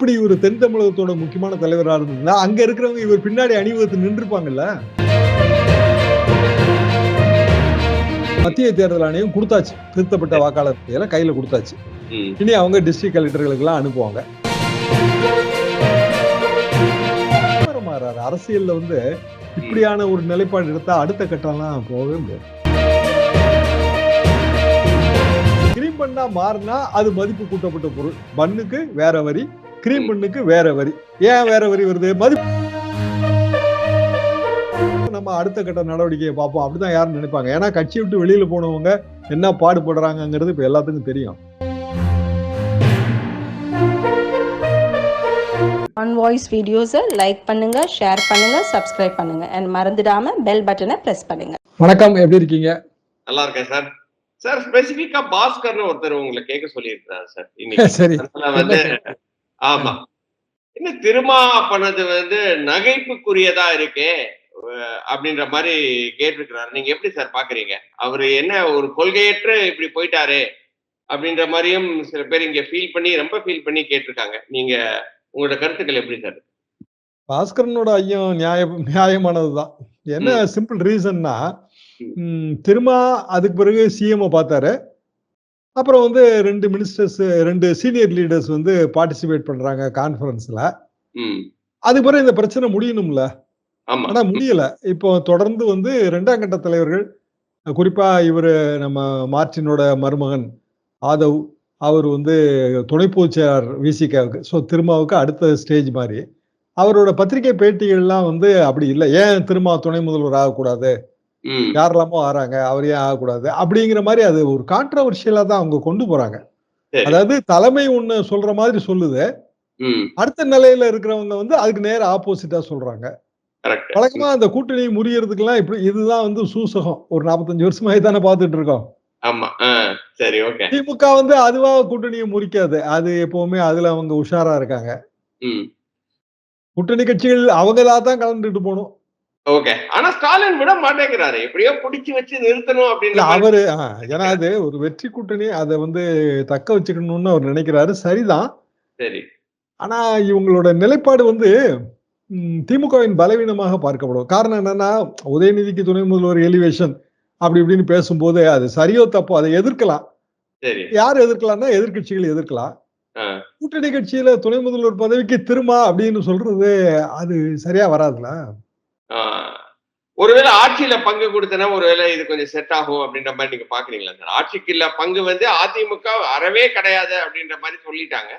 அப்படி ஒரு தென் தமிழகத்தோட முக்கியமான தலைவரா இருந்ததுன்னா அங்க இருக்கிறவங்க இவர் பின்னாடி அணிவகுத்து நின்றுப்பாங்கல்ல? மத்திய தேர்தல் ஆணையம் கொடுத்தாச்சு. திருத்தப்பட்ட வாக்காளர் பட்டியலை கையில கொடுத்தாச்சு. இனி அவங்க டிஸ்ட்ரிக்ட் கலெக்டர்களுக்கு எல்லாம் அனுப்புவாங்க மாறாரு அரசியல்ல வந்து இப்படியான ஒரு நிலைப்பாடு எடுத்தா அடுத்த கட்டம்லாம் போகவே முடியாது. கிரீம் பண்ணா மாறினா அது மதிப்பு கூட்டப்பட்ட பொருள். பண்ணுக்கு வேற வரி கிரீம் பண்ணுக்கு வேற வரி. ஏன் வேற வரி வருது? மதிப்பு நம்ம அடுத்த கட்ட நடவடிக்கையை பார்ப்போம். அப்படிதான் யாரும் நினைப்பாங்க. ஏன்னா கட்சி விட்டு வெளியில போனவங்க என்ன பாடுபடுறாங்கங்கிறது இப்ப எல்லாத்துக்கும் தெரியும். ஆன் வாய்ஸ் வீடியோஸை லைக் பண்ணுங்க ஷேர் பண்ணுங்க சப்ஸ்கிரைப் பண்ணுங்க. அண்ட் மறந்துடாம பெல் பட்டனை பிரஸ் பண்ணுங்க. வணக்கம். எப்படி இருக்கீங்க? நல்லா இருக்கேன் சார் சார் ஸ்பெசிபிக்கா பாஸ்கர்னு ஒருத்தர் உங்களை கேட்க சொல்லியிருக்கிறார் சார் இன்னைக்கு. சரி. வந்து ஆமா. என்ன திருமா பண்ணது வந்து நகைப்புக்குரியதா இருக்கே அப்படின்ற மாதிரி கேட்டிருக்கிறாரு. நீங்க எப்படி சார் பாக்குறீங்க? அவரு என்ன ஒரு கொள்கையற்று இப்படி போயிட்டாரு அப்படின்ற மாதிரியும் சில பேர் இங்க ஃபீல் பண்ணி ரொம்ப ஃபீல் பண்ணி கேட்டிருக்காங்க. நீங்க உங்களோட கருத்துக்கள் எப்படி சார்? பாஸ்கரனோட ஐயம் நியாய நியாயமானதுதான் என்ன சிம்பிள் ரீசன்னா திரும்ப அதுக்கு பிறகு சிஎம் பார்த்தாரு. அப்புறம் வந்து ரெண்டு மினிஸ்டர்ஸ் ரெண்டு சீனியர் லீடர்ஸ் வந்து பார்ட்டிசிபேட் பண்றாங்க கான்ஃபரன்ஸ்ல அதுக்கு பிறகு இந்த பிரச்சனை முடியணும்ல. ஆனா முடியல. இப்போ தொடர்ந்து வந்து ரெண்டாம் கட்ட தலைவர்கள் குறிப்பா இவர் நம்ம மார்டினோட மருமகன் ஆதவ் அவர் வந்து துணை பொதுச்செயலாளர் விசிகாவுக்கு ஸோ திருமாவுக்கு அடுத்த ஸ்டேஜ் மாதிரி. அவரோட பத்திரிகை பேட்டிகள்லாம் வந்து அப்படி இல்லை. ஏன் திருமா துணை முதல்வர் ஆகக்கூடாது? யாரெல்லாமோ ஆறாங்க அவர் ஏன் ஆகக்கூடாது? அப்படிங்கிற மாதிரி அது ஒரு கான்ட்ரவர்ஷியலா தான் அவங்க கொண்டு போறாங்க. அதாவது தலைமை ஒண்ணு சொல்ற மாதிரி சொல்லுது. அடுத்த நிலையில இருக்கிறவங்க வந்து அதுக்கு நேர ஆப்போசிட்டா சொல்றாங்க. வழக்கமா அந்த கூட்டணி முறியறதுக்கெல்லாம் இப்படி இதுதான் வந்து சூசகம். ஒரு நாற்பத்தஞ்சு வருஷமாயி தானே பார்த்துட்டு இருக்கோம். திமுக வந்து அதுவா கூட்டணியை முறிக்காது. அது எப்பவுமே அதுல அவங்க உஷாரா இருக்காங்க. கூட்டணி கட்சிகள் அவங்களா தான் கலந்துட்டு போகணும். ஓகே ஆனா ஸ்டாலின் விட மாட்டேங்கிறாரு. எப்படியோ புடிச்சு வச்சு நிறுத்தணும் அப்படின்னு அவரு ஏன்னா அது ஒரு வெற்றி கூட்டணி அதை வந்து தக்க வச்சுக்கணும்னு அவர் நினைக்கிறாரு. சரிதான். சரி. ஆனா இவங்களோட நிலைப்பாடு வந்து திமுகவின் பலவீனமாக பார்க்கப்படும். காரணம் என்னன்னா உதயநிதிக்கு துணை முதல்வர் எலிவேஷன் அப்படி இப்படின்னு பேசும்போது அது சரியோ தப்போ அதை எதிர்க்கலாம். யார் எதிர்க்கலாம்னா எதிர்க்கட்சிகள் எதிர்க்கலாம். கூட்டணி கட்சியில துணை முதல்வர் பதவிக்கு திரும்ப அப்படின்னு சொல்றது அது சரியா வராதுல. ஒருவேளை ஆட்சியில பங்கு கொடுத்தனா ஒருவேளை இது கொஞ்சம் செட் ஆகும் அப்படின்ற மாதிரி நீங்க பாக்குறீங்களா? ஆட்சிக்கு இல்ல பங்கு வந்து அதிமுக அறவே கிடையாது அப்படின்ற மாதிரி சொல்லிட்டாங்க.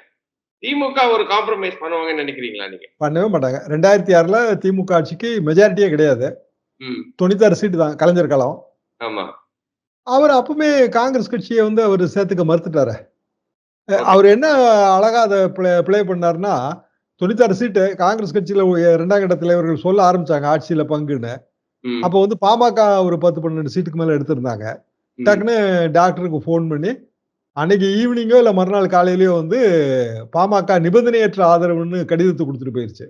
திமுக ஒரு காம்ப்ரமைஸ் பண்ணுவாங்கன்னு நினைக்கிறீங்களா நீங்க? பண்ணவே மாட்டாங்க. ரெண்டாயிரத்தி ஆறுல திமுக ஆட்சிக்கு மெஜாரிட்டியே கிடையாது. தொண்ணூத்தாறு சீட்டு தான் கலைஞர் காலம் ஆமா. அவர் அப்பவுமே காங்கிரஸ் கட்சியை வந்து அவர் சேர்த்துக்க மறுத்துட்டாரு. அவர் என்ன அழகா அதை பிளே பிளே பண்ணாருன்னா தொண்ணூத்தாறு சீட்டு காங்கிரஸ் கட்சியில இரண்டாம் கட்ட தலைவர்கள் சொல்ல ஆரம்பிச்சாங்க ஆட்சியில பங்குன்னு. அப்போ வந்து பாமக ஒரு பத்து பன்னெண்டு சீட்டுக்கு மேல எடுத்திருந்தாங்க. டக்குன்னு டாக்டருக்கு ஃபோன் பண்ணி அன்னைக்கு ஈவினிங்கோ இல்ல மறுநாள் காலையிலயோ வந்து பாமக நிபந்தனையற்ற ஆதரவுன்னு கடிதத்தை கொடுத்துட்டு போயிருச்சு.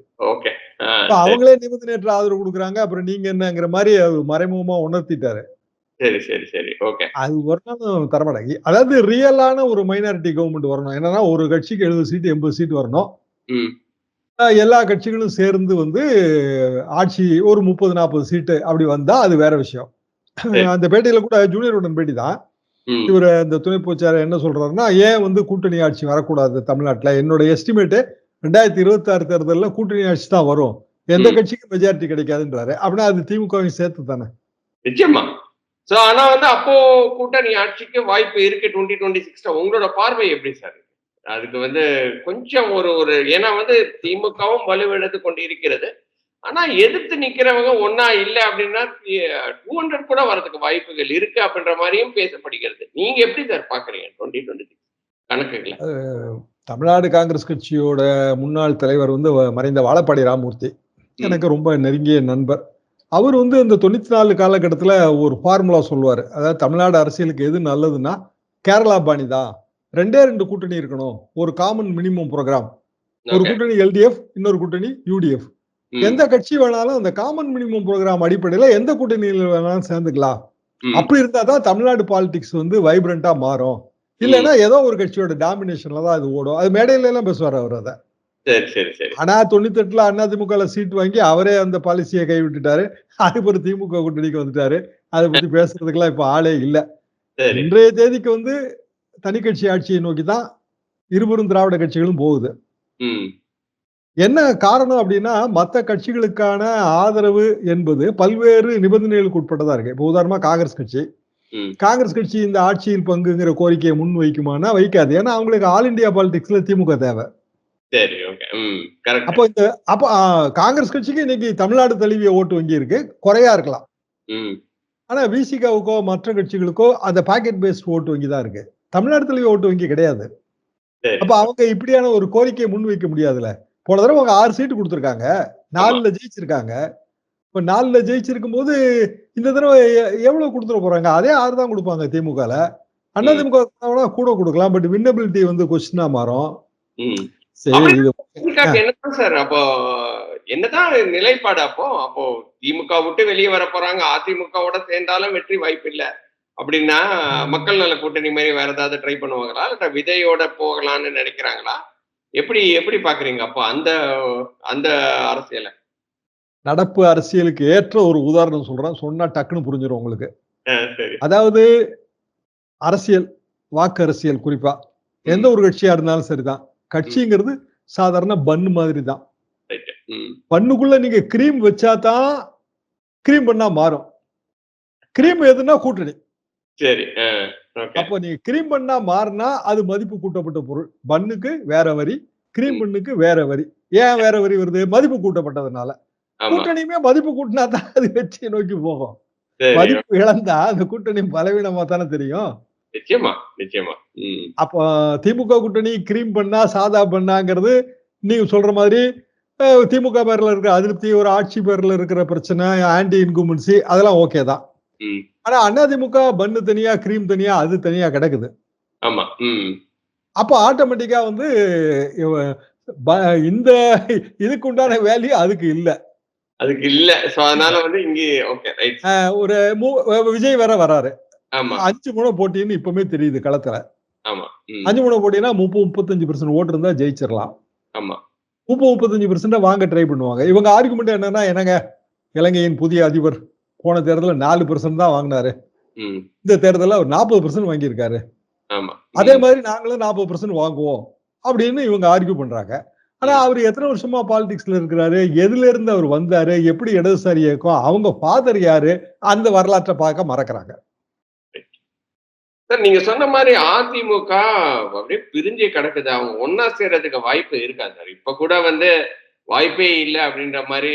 அவங்களே நிபந்தனையற்ற ஆதரவு கொடுக்குறாங்க. அப்புறம் நீங்க என்னங்கிற மாதிரி அவர் மறைமுகமா உணர்த்திட்டாரு. சரி சரி சரி. ஓகே. அது நாளும் தரமாட்டாங்க அதாவது ரியலான ஒரு மைனாரிட்டி கவர்மெண்ட் வரணும். என்னன்னா ஒரு கட்சிக்கு எழுபது சீட்டு எண்பது சீட் வரணும். எல்லா கட்சிகளும் சேர்ந்து வந்து ஆட்சி ஒரு முப்பது நாற்பது சீட்டு அப்படி வந்தா அது வேற விஷயம். அந்த பேட்டியில கூட ஜூனியர் உடன் பேட்டி தான். இவர் இந்த துணை பொதுச்சாளர் என்ன சொல்றாருன்னா ஏன் வந்து கூட்டணி ஆட்சி வரக்கூடாது தமிழ்நாட்டுல? என்னோட எஸ்டிமேட் ரெண்டாயிரத்தி இருபத்தி ஆறு தேர்தலில் கூட்டணி ஆட்சி தான் வரும். எந்த. கட்சிக்கும் மெஜாரிட்டி கிடைக்காதுன்றாரு. அப்படின்னா அது திமுகவையும் சேர்த்து தானே. நிச்சயமா. சோ ஆனா வந்து அப்போ கூட்டணி ஆட்சிக்கு வாய்ப்பு இருக்கு டுவெண்ட்டி டுவெண்ட்டி சிக்ஸ்ல உங்களோட பார்வை எப்படி சார்? அதுக்கு வந்து கொஞ்சம் ஒரு ஒரு ஏன்னா வந்து திமுகவும் வலுவிழந்து கொண்டு இருக்கிறது ஆனா எதிர்த்து நிக்கிறவங்க ஒன்னா இல்ல அப்படின்னா டூ ஹண்ட்ரட் கூட வரதுக்கு வாய்ப்புகள் இருக்கு அப்படின்ற மாதிரியும் பேசப்படுகிறது. நீங்க எப்படி சார் பாக்குறீங்க டுவெண்ட்டி டுவெண்ட்டி கணக்குகளை? தமிழ்நாடு காங்கிரஸ் கட்சியோட முன்னாள் தலைவர் வந்து மறைந்த வாழப்பாடி ராமூர்த்தி. எனக்கு ரொம்ப நெருங்கிய நண்பர். அவர் வந்து இந்த தொண்ணூத்தி நாலு காலகட்டத்துல ஒரு ஃபார்முலா சொல்லுவார். அதாவது தமிழ்நாடு அரசியலுக்கு எது நல்லதுன்னா கேரளா பாணி தான் ரெண்டே ரெண்டு கூட்டணி இருக்கணும். ஒரு காமன் மினிமம் ப்ரோக்ராம் ஒரு. கூட்டணி எல்டிஎஃப் இன்னொரு கூட்டணி யூடிஎஃப் எந்த கட்சி வேணாலும் அந்த காமன் மினிமம் ப்ரோக்ராம் அடிப்படையில எந்த கூட்டணியில் வேணாலும் சேர்ந்துக்கலாம். அப்படி இருந்தா தான் தமிழ்நாடு பாலிடிக்ஸ் வந்து வைப்ரண்டா மாறும். இல்லைன்னா ஏதோ ஒரு கட்சியோட டாமினேஷன்ல தான் அது ஓடும். அது மேடையில எல்லாம் பேசுவார் அவர் அதை. ஆனா தொண்ணூத்தி எட்டுல அதிமுக சீட் வாங்கி அவரே அந்த பாலிசியை கைவிட்டுட்டாரு. அதுக்கப்புறம் திமுக கூட்டணிக்கு வந்துட்டாரு. அதை பத்தி பேசுறதுக்கெல்லாம் இப்ப ஆளே இல்ல. இன்றைய தேதிக்கு வந்து தனி கட்சி ஆட்சியை நோக்கி தான் இருவரும் திராவிட கட்சிகளும் போகுது. என்ன காரணம் அப்படின்னா மத்த கட்சிகளுக்கான ஆதரவு என்பது பல்வேறு நிபந்தனைகளுக்கு உட்பட்டதா இருக்கு. இப்போ உதாரணமா காங்கிரஸ் கட்சி. காங்கிரஸ் கட்சி இந்த ஆட்சியில் பங்குங்கிற கோரிக்கையை முன் வைக்குமானா வைக்காது. ஏன்னா அவங்களுக்கு ஆல் இந்தியா பாலிடிக்ஸ்ல திமுக தேவை. அப்போ இந்த அப்போ காங்கிரஸ் கட்சிக்கு இன்னைக்கு தமிழ்நாடு தழுவிய ஓட்டு வங்கி இருக்கு. குறையா இருக்கலாம். ஆனா விசிகாவுக்கோ மற்ற கட்சிகளுக்கோ அந்த பாக்கெட் பேஸ்ட் ஓட்டு வங்கி தான் இருக்கு. தமிழ்நாடு தழுவிய ஓட்டு வங்கி கிடையாது. அப்ப அவங்க இப்படியான ஒரு கோரிக்கையை முன் வைக்க முடியாதுல்ல. போன தடவை அவங்க ஆறு சீட்டு கொடுத்துருக்காங்க. நாலுல ஜெயிச்சிருக்காங்க. இப்ப நாலுல ஜெயிச்சிருக்கும் போது இந்த தடவை எவ்வளவு கொடுத்துட போறாங்க? அதே ஆறு தான் கொடுப்பாங்க திமுகல. அண்ணா. திமுக கூட கொடுக்கலாம். பட் வின்னபிலிட்டி வந்து கொஸ்டினா மாறும். சரி என்னதான் சார்? அப்போ என்னதான் நிலைப்பாடு அப்போ? அப்போ திமுக விட்டு வெளியே வர போறாங்க அதிமுகவோட சேர்ந்தாலும் வெற்றி வாய்ப்பு இல்ல அப்படின்னா மக்கள் நல கூட்டணி மாதிரி வேற ஏதாவது ட்ரை பண்ணுவாங்களா? இல்ல விதையோட போகலாம்னு நினைக்கிறாங்களா? எப்படி எப்படி பாக்குறீங்க அப்போ அந்த அந்த அரசியலை? நடப்பு அரசியலுக்கு ஏற்ற ஒரு உதாரணம் சொல்றேன். சொன்னா டக்குன்னு புரிஞ்சிடும் உங்களுக்கு. அதாவது அரசியல் வாக்கு அரசியல் குறிப்பா. எந்த ஒரு கட்சியா இருந்தாலும் சரிதான். கட்சிங்கிறது சாதாரண பன்னு மாதிரி தான். பண்ணுக்குள்ள நீங்க கிரீம் வச்சா தான் கிரீம் பண்ணா மாறும். கிரீம் எதுனா கூட்டணி. சரி அப்போ நீங்க கிரீம் பண்ணா மாறினா அது மதிப்பு கூட்டப்பட்ட பொருள். பண்ணுக்கு வேற வரி கிரீம். பண்ணுக்கு வேற வரி. ஏன் வேற வரி வருது? மதிப்பு கூட்டப்பட்டதுனால. கூட்டணியுமே மதிப்பு கூட்டினா தான் அது வெற்றியை நோக்கி போகும். மதிப்பு இழந்தா அந்த கூட்டணி பலவீனமா தானே தெரியும்? நிச்சயமா நிச்சயமா. ம். அப்போ திமுக கூட்டணி கிரீம் பண்ணா சாதா பண்ணாங்கிறது நீங்க சொல்ற மாதிரி திமுக பேர்ல இருக்கிற அதிருப்தி ஒரு ஆட்சி பேர்ல இருக்கிற பிரச்சனை ஆன்டி இன்குமென்சி அதெல்லாம் ஓகே தான். ஆனா அதிமுக பன்னு தனியா கிரீம் தனியா அது தனியா கிடக்குது. ஆமா அப்போ ஆட்டோமேட்டிக்கா வந்து இந்த இதுக்கு உண்டான வேல்யூ அதுக்கு இல்ல. அதுக்கு இல்ல. சோ அதனால வந்து இங்கே ஓகே ரைட் ஒரு விஜய் வேற வராரு. ஆமா. அஞ்சு முனை போட்டின்னு இப்பவுமே தெரியுது களத்துல. ஆமா அஞ்சு முனை போட்டினா முப்பது முப்பத்தஞ்சு பர்சன்ட் ஓட்டு இருந்தா ஜெயிச்சிடலாம் ஆமா. முப்பது முப்பத்தஞ்சு பர்சன்ட் வாங்க ட்ரை பண்ணுவாங்க. இவங்க ஆர்குமெண்ட் என்னன்னா என்னங்க இலங்கையின் புதிய அதிபர் போன தேர்தலில் நாலு பர்சன்ட் தான் வாங்கினாரு. இந்த தேர்தலில் அவர் நாற்பது பர்சன்ட் வாங்கியிருக்காரு. ஆமா. அதே மாதிரி நாங்களும் நாற்பது பர்சன்ட் வாங்குவோம் அப்படின்னு இவங்க ஆர்கியூ பண்றாங்க. ஆனா அவர் எத்தனை வருஷமா பாலிடிக்ஸ்ல இருக்கிறாரு? எதுல இருந்து அவர் வந்தாரு? எப்படி இடதுசாரி இயக்கம்? அவங்க ஃபாதர் யாரு? அந்த வரலாற்றை பார்க்க மறக்கறாங்க. சார் நீங்க சொன்ன மாதிரி அதிமுக அப்படியே பிரிஞ்சு கிடக்குது. அவங்க ஒன்னா சேர்றதுக்கு வாய்ப்பு இருக்கா சார்? இப்ப கூட வந்து வாய்ப்பே இல்லை அப்படின்ற மாதிரி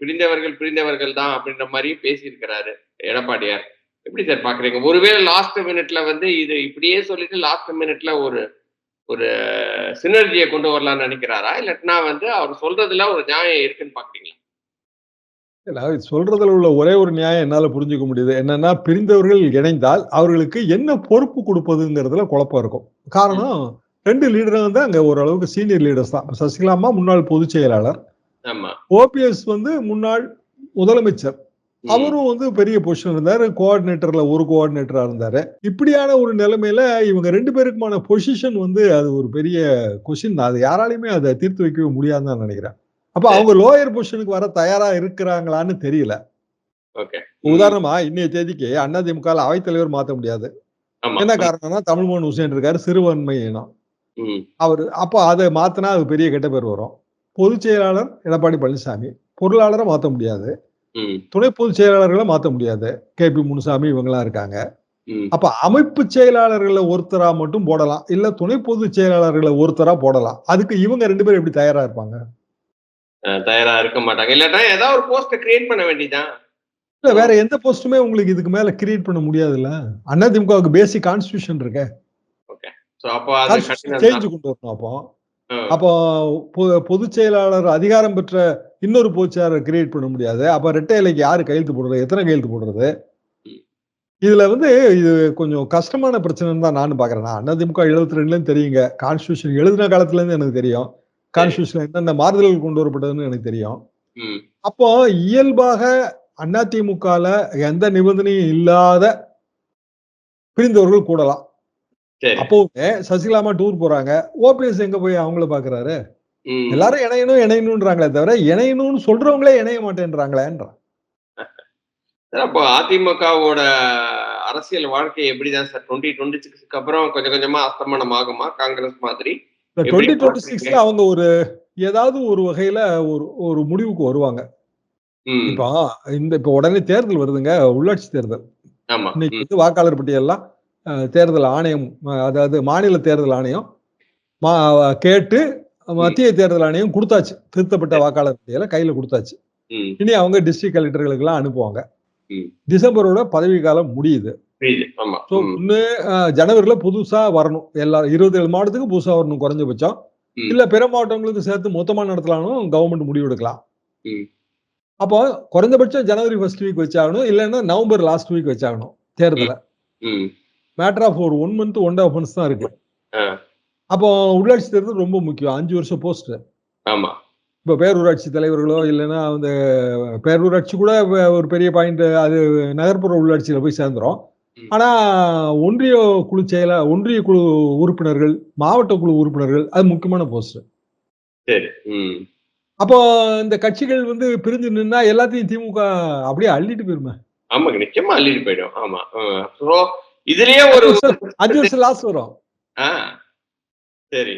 பிரிந்தவர்கள் பிரிந்தவர்கள் தான் அப்படின்ற மாதிரி பேசியிருக்கிறாரு எடப்பாடியார். எப்படி சார் பாக்குறீங்க? ஒருவேளை லாஸ்ட் மினிட்ல வந்து இது இப்படியே சொல்லிட்டு லாஸ்ட் மினிட்ல ஒரு ஒரு சினர்ஜியை கொண்டு வரலாம்னு நினைக்கிறாரா? இல்லட்டினா வந்து அவர் சொல்றதுல ஒரு நியாயம் இருக்குன்னு பாக்குறீங்களா? இல்ல, சொல்றதுல உள்ள ஒரே ஒரு நியாயம் என்னால புரிஞ்சுக்க முடியுது. என்னன்னா பிரிந்தவர்கள் இணைந்தால் அவர்களுக்கு என்ன பொறுப்பு கொடுப்பதுங்கிறதுல குழப்பம் இருக்கும். காரணம் ரெண்டு லீடரும் வந்து அங்க ஓரளவுக்கு சீனியர் லீடர்ஸ் தான். சசிகலா அம்மா முன்னாள் பொதுச் செயலாளர். ஓபிஎஸ் வந்து முன்னாள் முதலமைச்சர். அவரும் வந்து பெரிய பொசிஷன் இருந்தாரு. கோஆர்டினேட்டர்ல ஒரு கோஆர்டினேட்டரா இருந்தாரு. இப்படியான ஒரு நிலைமையில இவங்க ரெண்டு பேருக்குமான பொசிஷன் வந்து அது ஒரு பெரிய கொஸ்டின் தான். அது யாராலையுமே அதை தீர்த்து வைக்கவே முடியாதுன்னு நான் நினைக்கிறேன். அப்ப அவங்க லோயர் பொசிஷனுக்கு வர தயாரா இருக்கிறாங்களான்னு தெரியல. உதாரணமா இன்னைய தேதிக்கு அதிமுக அவைத்தலைவர் மாத்த முடியாது. என்ன காரணம்னா தமிழ்மோகன் ஹுசேன் இருக்காரு. சிறுபான்மை இனம் அவர் அப்போ அதை மாத்தினா அது பெரிய கெட்ட பேர் வரும். பொதுச் செயலாளர் எடப்பாடி பழனிசாமி. பொருளாளரை மாத்த முடியாது. துணை பொதுச் செயலாளர்களை மாத்த முடியாது. கே. பி. முனுசாமி இவங்கெல்லாம் இருக்காங்க. அப்ப அமைப்பு செயலாளர்களை ஒருத்தரா மட்டும் போடலாம். இல்ல துணை பொதுச் செயலாளர்களை ஒருத்தரா போடலாம். அதுக்கு இவங்க ரெண்டு பேரும் எப்படி தயாரா இருப்பாங்க? தயாரா இருக்க மாட்டாங்க. இல்லாட்டா ஏதாவது ஒரு போஸ்ட கிரியேட் பண்ண வேண்டியதான் இல்ல வேற எந்த போஸ்ட்டுமே உங்களுக்கு இதுக்கு மேல கிரியேட் பண்ண முடியாதுல்ல? அதிமுகவுக்கு பேசிக் கான்ஸ்டியூஷன் இருக்கு சோ அப்போ அது கடினம் சேஞ்ச். கொண்டு வரணும் அப்போ. அப்போ பொதுச் செயலாளர் அதிகாரம் பெற்ற இன்னொரு பொதுச் செயலாளர் கிரியேட் பண்ண முடியாது. அப்ப ரெட்டை இலைக்கு யாரு கையெழுத்து போடுறது? எத்தனை கையெழுத்து போடுறது. இதுல வந்து இது கொஞ்சம் கஷ்டமான பிரச்சனைன்னு தான் நானும் பாக்குறேன். நான் அதிமுக எழுபத்தி ரெண்டுலயும் தெரியுங்க. கான்ஸ்டியூஷன் எழுதின காலத்துல இருந்து எனக்கு தெரியும். கான்ஸ்டியூஷன் என்னென்ன மாறுதல்கள் கொண்டு வரப்பட்டதுன்னு எனக்கு தெரியும். அப்போ இயல்பாக அதிமுகல எந்த நிபந்தனையும் இல்லாத பிரிந்தவர்கள் கூடலாம். அப்போவுமே சசிகலாமா டூர் போறாங்க. ஓபிஎஸ் எங்க போய் அவங்கள பாக்குறாரு. எல்லாரும் இணையணும் இணையணும்ன்றாங்களே தவிர இணையணும்னு சொல்றவங்களே இணைய மாட்டேன்றாங்களேன்றான் அப்போ அதிமுகவோட அரசியல் வாழ்க்கை எப்படிதான் சார்? டுவெண்ட்டி டுவெண்ட்டி சிக்ஸ்க்கு அப்புறம் கொஞ்சம் கொஞ்சமா அஸ்தமனம் ஆகுமா? காங்கிரஸ் மாதிரி? Twenty twenty? சிக்ஸ்ல அவங்க ஒரு ஏதாவது ஒரு வகையில ஒரு ஒரு முடிவுக்கு வருவாங்க. இப்போ இந்த இப்போ உடனே தேர்தல் வருதுங்க உள்ளாட்சி தேர்தல். ஆமா. இன்னைக்கு வந்து வாக்காளர் பட்டியல்லாம் தேர்தல் ஆணையம் அதாவது மாநில தேர்தல் ஆணையம் மா கேட்டு மத்திய தேர்தல் ஆணையம் கொடுத்தாச்சு. திருத்தப்பட்ட வாக்காளர் பட்டியலை கையில கொடுத்தாச்சு. இனி அவங்க டிஸ்ட்ரிக்ட் கலெக்டர்களுக்கு எல்லாம் அனுப்புவாங்க. டிசம்பரோட பதவி காலம் முடியுது. ஜனவரியில புதுசா வரணும். எல்லா இருபத்தி ஏழு மாவட்டத்துக்கு புதுசா வரணும் குறைஞ்சபட்சம். இல்ல பிற மாவட்டங்களுக்கு சேர்த்து மொத்தமா நடத்தலாம்னு கவர்மெண்ட் முடிவு எடுக்கலாம். அப்போ குறைந்தபட்சம் ஜனவரி ஃபர்ஸ்ட் வீக் வச்சாகணும். இல்லைன்னா நவம்பர் லாஸ்ட் வீக் வச்சாகணும் தேர்தலை. மேட்டர் ஆஃப் ஒரு one month one half months தான் இருக்கு. அப்போ உள்ளாட்சி தேர்தல் ரொம்ப முக்கியம். அஞ்சு வருஷம் போஸ்ட் ஆமா. இப்போ பேரூராட்சி தலைவர்களோ இல்லைன்னா அந்த பேரூராட்சி கூட ஒரு பெரிய பாயிண்ட் அது நகர்ப்புற உள்ளாட்சியில போய் சேர்ந்துரும். ஆனா ஒன்றிய குழு செயல ஒன்றிய குழு உறுப்பினர்கள் மாவட்ட குழு உறுப்பினர்கள் அது முக்கியமான போஸ்ட் அப்போ இந்த கட்சிகள் வந்து பிரிஞ்சு நின்னா எல்லாத்தையும் திமுக அப்படியே அள்ளிட்டு போயிருமே. ஆமாங்க நிச்சயமா அள்ளிட்டு போயிடும். ஆமா ஸோ இதுலயே ஒரு அஞ்சு லாஸ் வரும். சரி.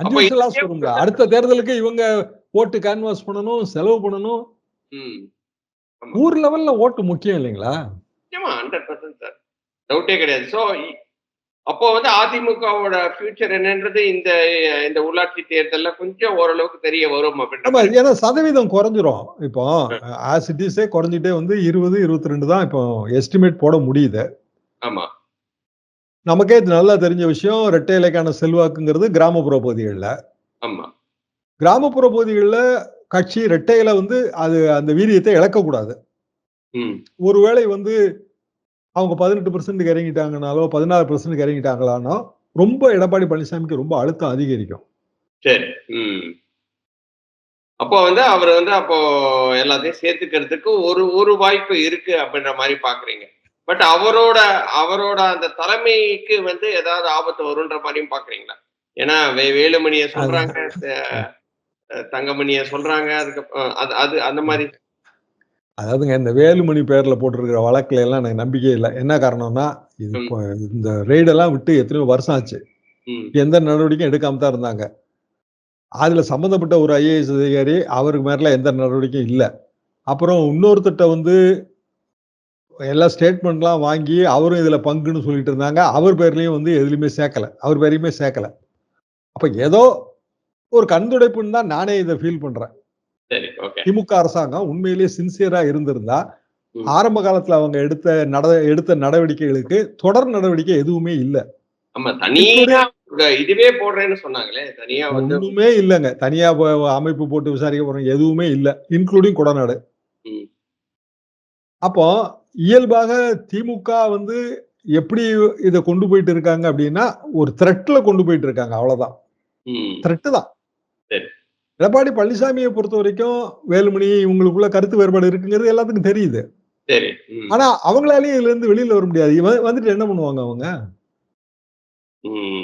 அஞ்சு லாஸ் வருங்க. அடுத்த தேர்தலுக்கு இவங்க ஓட்டு கேன்வாஸ் பண்ணணும் செலவு பண்ணணும். ஊர் லெவல்ல ஓட்டு முக்கியம் இல்லைங்களா? நிச்சயமா ஹண்ட்ரட் பர்சன்ட் சார் டவுட்டே கிடையாது. ஸோ அப்போ வந்து அதிமுகவோட ஃபியூச்சர் என்னன்றது இந்த இந்த உள்ளாட்சி தேர்தல்ல கொஞ்சம் ஓரளவுக்கு தெரிய வரும் ஆமா அப்படின்ற ஏன்னா சதவீதம் குறைஞ்சிரும். இப்போ ஆஸ் இட் இஸே குறைஞ்சிட்டே வந்து இருபது இருபத்தி ரெண்டு தான் இப்போ எஸ்டிமேட் போட முடியுது. ஆமா. நமக்கே இது நல்லா தெரிஞ்ச விஷயம் ரெட்டை இலைக்கான செல்வாக்குங்கிறது கிராமப்புற பகுதிகளில். ஆமா. கிராமப்புற பகுதிகளில் கட்சி ரெட்டையில வந்து அது அந்த வீரியத்தை இழக்கக்கூடாது. ஒருவேளை வந்து அவங்க பதினெட்டு பர்சன்ட்டுக்கு இறங்கிட்டாங்கனாலோ பதினாறு பர்சன்ட்டுக்கு இறங்கிட்டாங்களானோ ரொம்ப எடப்பாடி பழனிசாமிக்கு ரொம்ப அழுத்தம் அதிகரிக்கும். சரி. அப்போ வந்து அவர் வந்து அப்போ எல்லாத்தையும் சேர்த்துக்கிறதுக்கு ஒரு ஒரு வாய்ப்பு இருக்கு அப்படின்ற மாதிரி பாக்குறீங்க. பட் அவரோட அவரோட அந்த தலைமைக்கு வந்து ஏதாவது ஆபத்து வரும்ன்ற மாதிரியும் பாக்குறீங்களா ஏன்னா வே வேலுமணிய சொல்றாங்க தங்கமணிய சொல்றாங்க அதுக்கு அது அது அந்த மாதிரி. அதாவதுங்க இந்த வேலுமணி பேர்ல போட்டிருக்கிற வழக்குல எல்லாம் எனக்கு நம்பிக்கை இல்லை. என்ன காரணம்னா இது இந்த ரெய்டெல்லாம் விட்டு எத்தனையோ வருஷம் ஆச்சு. எந்த நடவடிக்கையும் எடுக்காம தான் இருந்தாங்க. அதுல சம்பந்தப்பட்ட ஒரு ஐஏஎஸ் அதிகாரி அவருக்கு மேல எந்த நடவடிக்கையும் இல்லை. அப்புறம் இன்னொருத்தட்ட வந்து எல்லா ஸ்டேட்மெண்ட்லாம் வாங்கி அவரும் இதுல பங்குன்னு சொல்லிட்டு இருந்தாங்க. அவர் பேர்லயும் வந்து எதுலையுமே சேர்க்கல. அவர் பேரையுமே சேர்க்கல. அப்ப ஏதோ ஒரு கண்துடைப்புன்னு தான் நானே இதை ஃபீல் ஓகே திமுக அரசாங்கம் உண்மையிலேயே சின்சியரா இருந்திருந்தா. ஆரம்ப காலத்துல அவங்க எடுத்த நட எடுத்த நடவடிக்கைகளுக்கு தொடர் நடவடிக்கை எதுவுமே இல்லை. இதுவே போடுறேன்னு சொன்னாங்களே தனியா ஒண்ணுமே இல்லைங்க. தனியா அமைப்பு போட்டு விசாரிக்க போறோம் எதுவுமே இல்ல இன்க்ளூடிங் கொடநாடு. அப்போ இயல்பாக திமுக வந்து எப்படி இதை கொண்டு போயிட்டு இருக்காங்க அப்படின்னா ஒரு த்ரெட்ல கொண்டு போயிட்டு இருக்காங்க அவ்வளவுதான். த்ரெட்டு தான். எடப்பாடி பழனிசாமியை பொறுத்த வரைக்கும் வேலுமணி இவங்களுக்குள்ள கருத்து வேறுபாடு இருக்குங்கிறது எல்லாத்துக்கும் தெரியுது. ஆனா அவங்களாலேயும் இதுல இருந்து வெளியில வர முடியாது. வந்துட்டு என்ன பண்ணுவாங்க அவங்க?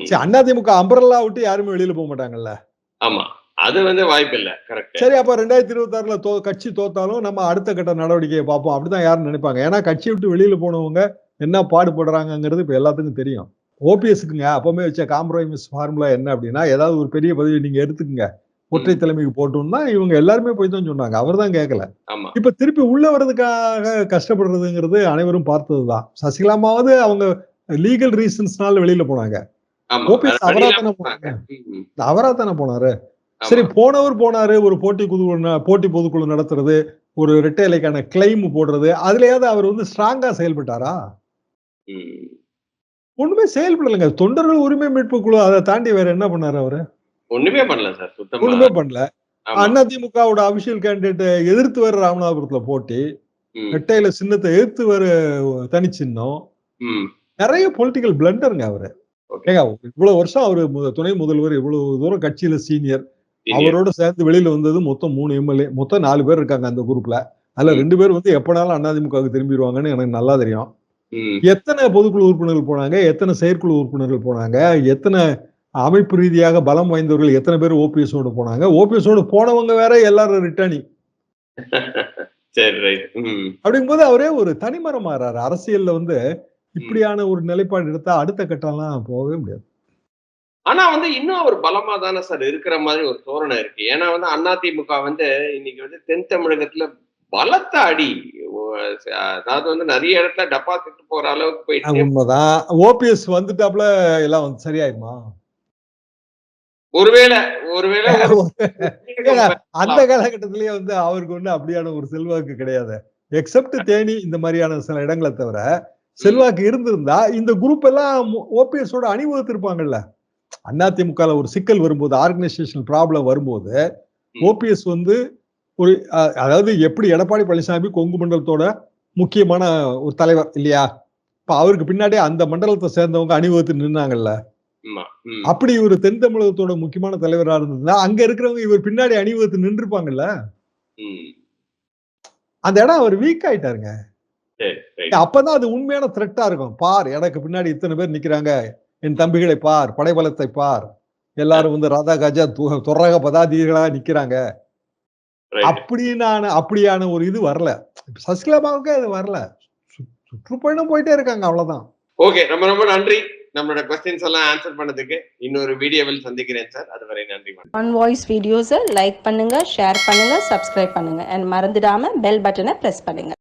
சரி அதிமுக அம்பரல்லா விட்டு யாருமே வெளியில போக மாட்டாங்கல்ல? ஆமா. அது வந்து வாய்ப்பு இல்ல கரெக்ட் சரி அப்ப ரெண்டாயிரத்தி இருபத்தி ஆறுல தோ கட்சி தோத்தாலும் நம்ம அடுத்த கட்ட நடவடிக்கையை பார்ப்போம். அப்படிதான் யாரும் நினைப்பாங்க. ஏன்னா கட்சி விட்டு வெளியில போனவங்க என்ன பாடுபடுறாங்கங்கிறது இப்ப எல்லாத்துக்கும் தெரியும். ஓபிஎஸ்க்குங்க அப்பவுமே வச்ச காம்ப்ரமைஸ் ஃபார்முலா என்ன அப்படின்னா ஏதாவது ஒரு பெரிய பதவி நீங்க எடுத்துக்கங்க. ஒற்றை தலைமைக்கு போட்டோம்னா இவங்க எல்லாருமே போய் தான் சொன்னாங்க. அவர் தான் கேட்கல இப்ப திருப்பி உள்ள வர்றதுக்காக கஷ்டப்படுறதுங்கிறது அனைவரும் பார்த்ததுதான். சசிகலாமாவது அவங்க லீகல் ரீசன்ஸ்னால வெளியில போனாங்க. ஓபிஎஸ் அவரா தானே போனாங்க. அவரா தானே போனாரு. சரி போனவர் போனாரு ஒரு போட்டி குழு போட்டி பொதுக்குழு நடத்துறது ஒரு இரட்டை இலைக்கான கிளைம் போடுறது அதுலயாவது அவர் வந்து ஸ்ட்ராங்கா செயல்பட்டாரா. ஒண்ணுமே செயல்படலைங்க தொண்டர்கள் உரிமை மீட்பு குழு அதை தாண்டி வேற என்ன பண்ணாரு அவரு ஒண்ணுமே பண்ணல சார் ஒண்ணுமே பண்ணல. அதிமுகவோட அபிஷியல் கேண்டிடேட்டை எதிர்த்து வர ராமநாதபுரத்துல போட்டி ரெட்டையில சின்னத்தை எதிர்த்து வர தனிச்சின்னம் ம். நிறைய பொலிட்டிக்கல் பிளண்டருங்க அவரு. ஏங்க இவ்வளவு வருஷம் அவரு துணை முதல்வர் இவ்வளவு தூரம் கட்சியில சீனியர். அவரோட சேர்ந்து வெளியில வந்தது மொத்தம் மூணு எம்எல்ஏ மொத்தம் நாலு பேர் இருக்காங்க அந்த குரூப்ல அதுல. ரெண்டு பேர் வந்து எப்பனாலும் அதிமுகவுக்கு திரும்பிடுவாங்கன்னு எனக்கு நல்லா தெரியும். எத்தனை பொதுக்குழு உறுப்பினர்கள் போனாங்க எத்தனை செயற்குழு உறுப்பினர்கள் போனாங்க எத்தனை அமைப்பு ரீதியாக பலம் வாய்ந்தவர்கள் எத்தனை பேர் ஓபிஎஸோடு போனாங்க. ஓபிஎஸோடு போனவங்க வேற எல்லாரும் ரிட்டர்னிங் சரி ரைட் ம். அப்படிங்கும்போது அவரே ஒரு தனிமரம் மாறாரு அரசியல்ல வந்து இப்படியான ஒரு நிலைப்பாடு எடுத்தா அடுத்த கட்டம்லாம் போகவே முடியாது. ஆனா வந்து இன்னும் அவர் பலமா தானே சார் இருக்கிற மாதிரி ஒரு தோரணை இருக்கு. ஏன்னா வந்து அதிமுக வந்து இன்னைக்கு வந்து தென் தமிழகத்துல பலத்த அடி. அதாவது வந்து நிறைய இடத்துல டெபாசிட் போற அளவுக்கு போயிட்டு உண்மைதான். ஓபிஎஸ் வந்துட்டாப்ல எல்லாம் வந்து சரியாயிருமா? ஒருவேளை ஒருவேளை அந்த காலகட்டத்திலேயே வந்து அவருக்கு வந்து அப்படியான ஒரு செல்வாக்கு கிடையாது. எக்ஸப்ட் தேனி இந்த மாதிரியான சில இடங்களை தவிர செல்வாக்கு இருந்திருந்தா இந்த குரூப் எல்லாம் ஓபிஎஸோட அணிவகுத்திருப்பாங்கல்ல. அதிமுக ஒரு சிக்கல் வரும்போது ஆர்கனைசேஷன் ப்ராப்ளம் வரும்போது ஓபிஎஸ் வந்து ஒரு அதாவது எப்படி எடப்பாடி பழனிசாமி கொங்கு மண்டலத்தோட முக்கியமான ஒரு தலைவர் இல்லையா? இப்ப அவருக்கு பின்னாடி அந்த மண்டலத்தை சேர்ந்தவங்க அணிவகுத்து நின்னாங்கல்ல. அப்படி இவர் தென் தமிழகத்தோட முக்கியமான தலைவரா இருந்ததுன்னா அங்க இருக்கிறவங்க இவர் பின்னாடி அணிவகுத்து நின்றுப்பாங்கல்ல. அந்த இடம் அவர் வீக் ஆயிட்டாருங்க. அப்பதான் அது உண்மையான த்ரெட்டா இருக்கும். பார் எனக்கு பின்னாடி இத்தனை பேர் நிக்கிறாங்க. என் தம்பிகளை பார் படைபலத்தை பார். எல்லாரும் வந்து ராதா காஜா து- துரக பதாதிகளா நிக்கிறாங்க. ரைட் அப்படியான அப்படியான ஒரு இது வரல. சசிகலாமாவுக்கு அது வரல. சு- சுற்றுப்பயணம் போயிட்டே இருக்காங்க அவ்வளவுதான். ஓகே ரொம்ப ரொம்ப நன்றி. நம்மளோட கொஸ்டின்ஸ் எல்லாம் ஆன்சர் பண்ணதுக்கு. இன்னொரு வீடியோவில் சந்திக்கிறேன் சார் அதுவரை நன்றி வணக்கம் ஆன் வாய்ஸ் வீடியோஸை லைக் பண்ணுங்க ஷேர் பண்ணுங்க சப்ஸ்கிரைப் பண்ணுங்க. அண்ட் மறந்துடாம பெல் பட்டனை ப்ரெஸ் பண்ணுங்க.